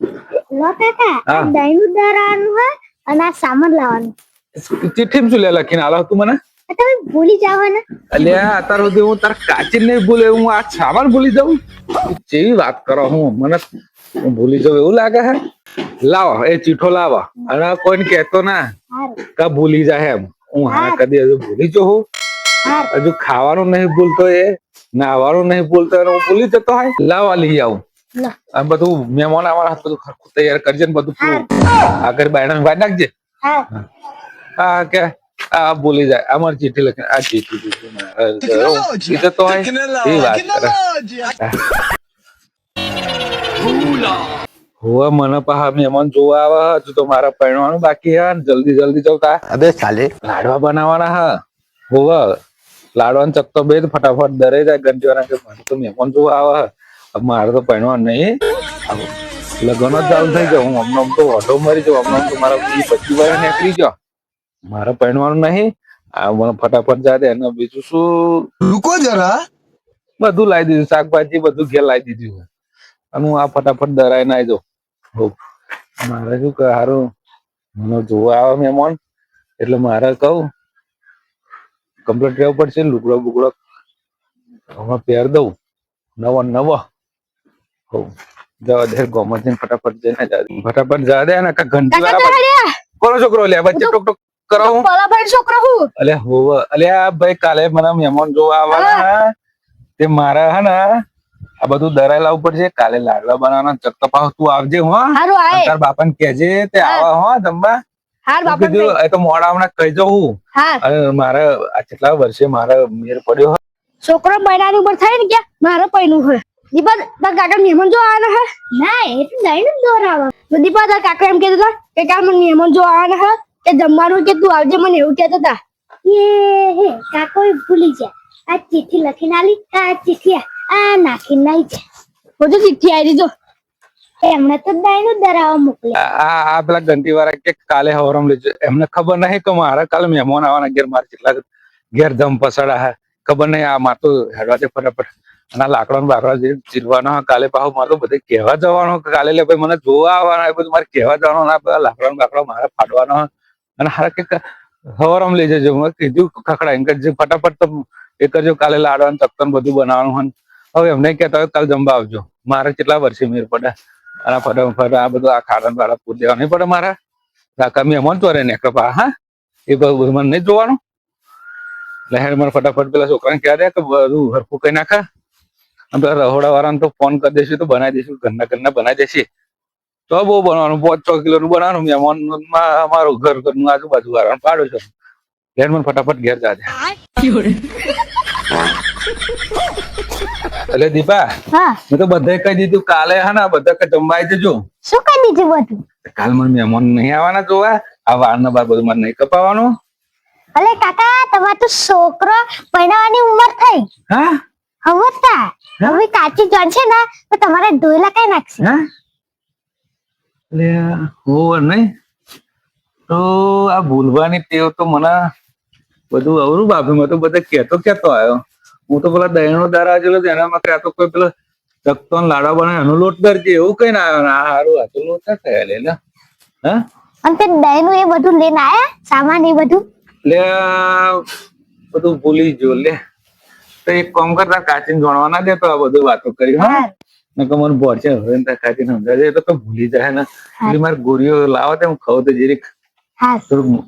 લો કાકા દહીંનું દરાવાનું હોય અને આ સામાન લાવવાનું ચિઠ્ઠી શું લે લખીને આલો તું મને તમે ભૂલી જાવ ને અલ્યા અત્યાર સુધી હું તાર કાચી નહીં ભૂલે હું આ સામાન ભૂલી જાઉં જેવી વાત કરો હું મને હું ભૂલી જાઉં એવું લાગે હે લાવો એ ચીઠો લાવો અને કોઈને કહેતો ના કે ભૂલી જાય એમ હું હા હા. કદી હજુ ભૂલી જો હું હજુ ખાવાનું નહીં ભૂલતો એ નાવાનું નહીં ભૂલતો હું ભૂલી જતો હોય લાવા લઈ આવું લો આ બધું મહેમાન અમારા હાથ બધું ખરખું તૈયાર કરજે ને બધું પૂરું. આગળ બાયણા વાઈ નાખજે. હા. કે આ ભૂલી જાય. અમાર ચીઠી લખી આ ચીઠી ચીઠી તો એ વાત કરે. હોવે મને પા મહેમાન જોવા આવે હજુ તો મારા પરણવાનું બાકી હે જલ્દી જલ્દી જવતા અબે સાલે લાડવા બનાવવાના હા. હોવે લાડવાનો ચકતો બે ફટાફટ દરે જાય ઘંટીવાળા કે મને તો મહેમાન જોવા આવે હે. મારે તો પહેણવા નહીં. લગ્ન જ ચાલુ થઈ ગયો. હું હમણાં તો ઓટો મરી જાઉં હમણાં તો મારા પચીસ વર્ષ નીકળી ગયો. મારે પહેણવાનું નહીં. આ મને ફટાફટ જાતે દે અને બીજું શું? રૂકો જરા. બધું લાવી દીધું. શાકભાજી બધું ઘેર લાવી દીધું અને હું આ ફટાફટ દરાઈને આવી જાઉં મારે શું કહે સારું મને જોવા આવે મહેમાન. એટલે મારે કહું કમ્પ્લીટ રહેવું પડશે. લુગડો બુગડો હમણાં પહેર દઉં. નવા નવા. ને હર્યા કોનો છોકરો લે? વચ્ચે ટોક ટોક કરો હું પલાભાઈ છોકરો હું. અલે હોવ અલે આ ભાઈ કાલે મને મહેમાન જોવા આવવાના તે મારા હે ને આ બધું દરાઈ લાવવું પડશે કાલે લાડવા બનાવવાના ચક્ક તું આવજે હો. હારું આય. તાર બાપાને કહેજે તે આવા હો જમવા. હાર બાપા એ તો મોડા હમણાં કહી જાઉં હા. અને મારે આ કેટલા વર્ષે મારે મેર પડ્યો. છોકરો બૈરાની ઉપર થાય ને કે મારો પૈનું હોય. દીપા તાર કાકા મહેમાન જો આવવાના હે? ના એ તો દહીંનું દોરાવા. તો દીપા તાર કાકા એમ કહેતા હતા કે કાલ મને મહેમાન જો આવવાના હે? કે જમવાનું કે તું આવજે મને એવું કહેતા હતા. એ હે કાકો ભૂલી જાય. આ ચિઠ્ઠી લખીને આલી આ ચિઠ્ઠી આ નાખીને નાઈ છે. બધું ચિઠ્ઠી આવી જો એમણે તો દહીંનું દરાવા મોકલે. આ આ- પેલા ઘંટી વાળા કે કાલે હવરમ લેજો એમને ખબર નહીં કે મારે કાલે મહેમાન આવવાના ઘેર મારે કેટલા ઘેર ધમ પસડા હે. ખબર નહીં આ માર તો હેડવા દે ફટાફટ. અને લાકડા બાકડા જે ચીરવાના કાલે પાછું મારે બધે કહેવા જવાનો કાલે લે ભાઈ મને જોવા આવવાના એ બધું મારે કહેવા જવાનું ના, બધા લાકડા બાકડા મારે ફાડવાનો. અને હારા કે હવારમ લઈ જજો મેં કીધું ખખડા એમ જે ફટાફટ તો એ કરજો, કાલે લાડવાનું ચક્કન બધું બનાવવાનું હોય હવે એમને કહેતા હોય કાલે જમવા આવજો. મારે કેટલા વર્ષે મેર પડે. અને ફટાફટ આ બધું આ ખાડા વાળા પૂર દેવા નહીં પડે મારા. કાકા મહેમાન તો રે ને કપા હા? એ બધું મને નહીં જોવાનું. લહેર મને ફટાફટ પેલા છોકરાને કહેવા દે કે બધું હરખું કઈ નાખે. અને પેલા રહોડા વાળાને તો ફોન કરી દઈશું તો બનાવી દઈશું ઘરના ઘરના બનાવી દેશે તો બહુ બનવાનું પાંચ છ કિલો નું બનાવવાનું મહેમાન અમારું ઘર ઘરનું આજુબાજુ વાળાનું પાડો છો. ઘેર મને ફટાફટ ઘેર જાજે એટલે દીપા હા. મેં તો બધાએ કહી દીધું કાલે હા ને બધા જમવા આવી જજો. શું કહી દીધું બધું? કાલ મને મહેમાન નહીં આવવાના જોવા આ વાળના બાર બધું મને નહીં કપાવાનું અલે કાકા તમાર તો છોકરો પરણાવવાની ઉંમર થઈ. હા? હવે તા. હવે કાચી જણ છે ને તો તમારે ધોયેલા કઈ નાખશે? હા એટલે ઓવર નહીં. તો આ ભૂલવાની ટેવ તો મને બધું અવરું બાપુ મેં તો બધા કેતો કેતો આવ્યો. હું તો પેલા દહીણો દારા જેલો એનામાં કે આ તો કોઈ પેલા ચકતો ને લાડવા બનાવે એનો લોટ કરજે એવું કઈ ના આવ્યો આ હારું આ લોટ ના થયા લે લે. હા? અને તે દહીંનું એ બધું લઈને આયા? સામાન એ બધું? લે બધું ભૂલી ગયો લે. તો એક કામ કરતા કાચીને ગણવા ના દે તો આ બધું વાતો કરી હા? નકર મને છે હવે ને કાચીને સમજાય તો ભૂલી જાય ને? એટલે મારે ગોળીઓ લાવો તેમ હું ખાવ તો જરીક હા. થોડુંક